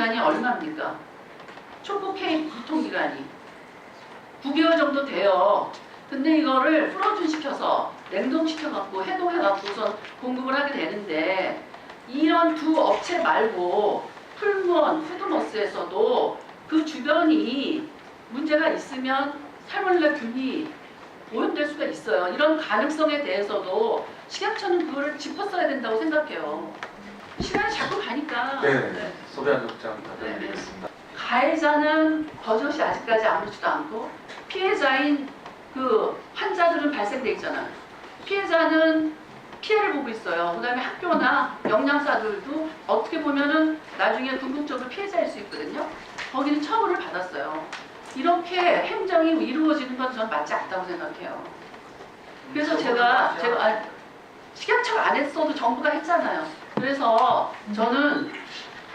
유통기간이 얼마입니까? 초코 케이크 유통기간이 9개월 정도 돼요. 근데 이거를 프로즌 시켜서 냉동시켜갖고 해동해갖고선 공급을 하게 되는데 이런 두 업체 말고 풀무원, 푸드머스에서도 그 주변이 문제가 있으면 살모넬라균이 오염될 수가 있어요. 이런 가능성에 대해서도 식약처는 그거를 짚었어야 된다고 생각해요. 시간이 자꾸 가니까. 네, 소비한 적장 답변드리겠습니다. 가해자는 버젓이 아직까지 아무렇지도 않고 피해자인 그 환자들은 발생돼 있잖아요. 피해자는 피해를 보고 있어요. 그다음에 학교나 영양사들도 어떻게 보면은 나중에 궁극적으로 피해자일 수 있거든요. 거기는 처벌을 받았어요. 이렇게 행정이 이루어지는 건 저는 맞지 않다고 생각해요. 그래서 제가 제가 아, 식약처가 안 했어도 정부가 했잖아요. 그래서 저는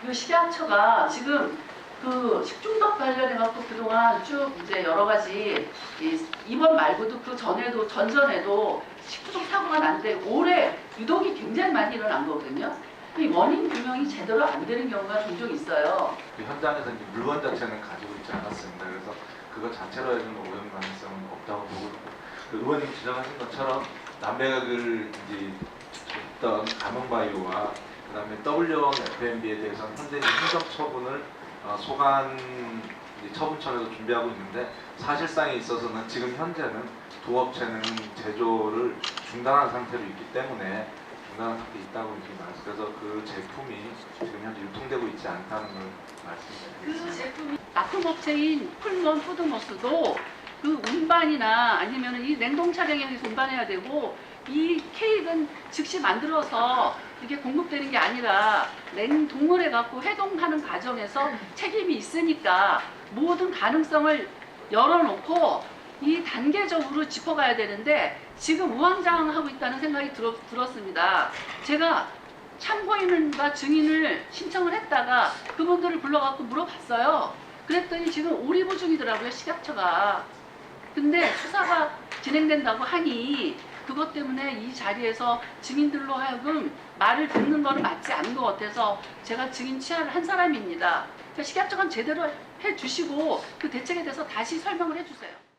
그 식약처가 지금 그 식중독 관련해 갖고 그동안 쭉 이제 여러 가지 이 이번 말고도 그 전에도 전전에도 식중독 사고가 났는데 올해 유독이 굉장히 많이 일어난 거거든요. 이 원인 규명이 제대로 안 되는 경우가 종종 있어요. 그 현장에서 이제 물건 자체는 가지고 있지 않았습니다. 그래서 그거 자체로 해서는 오염 가능성은 없다고 보고 그 의원님 지적하신 것처럼 남백을 이제 줬던 가명바이오와 그 다음에 W1 FMB에 대해서는 현재 행정 처분을 어, 소관 처분청에서 준비하고 있는데 사실상에 있어서는 지금 현재는 두 업체는 제조를 중단한 상태로 있기 때문에 중단한 상태에 있다고 이렇게 말씀. 그래서 그 제품이 지금 현재 유통되고 있지 않다는 걸 말씀드리겠습니다. 그 제품이 납품 업체인 풀먼 푸드머스도 그 운반이나 아니면 이 냉동 차량에 의해서 운반해야 되고 이 케이크는 즉시 만들어서 이게 공급되는 게 아니라 냉동을 해갖고 해동하는 과정에서 책임이 있으니까 모든 가능성을 열어놓고 이 단계적으로 짚어가야 되는데 지금 우왕좌왕하고 있다는 생각이 들었, 들었습니다. 제가 참고인과 증인을 신청을 했다가 그분들을 불러갖고 물어봤어요. 그랬더니 지금 오리부 중이더라고요, 식약처가. 근데 수사가 진행된다고 하니 그것 때문에 이 자리에서 증인들로 하여금 말을 듣는 거는 맞지 않는 것 같아서 제가 증인 취하를 한 사람입니다. 그러니까 식약처가 제대로 해주시고 그 대책에 대해서 다시 설명을 해주세요.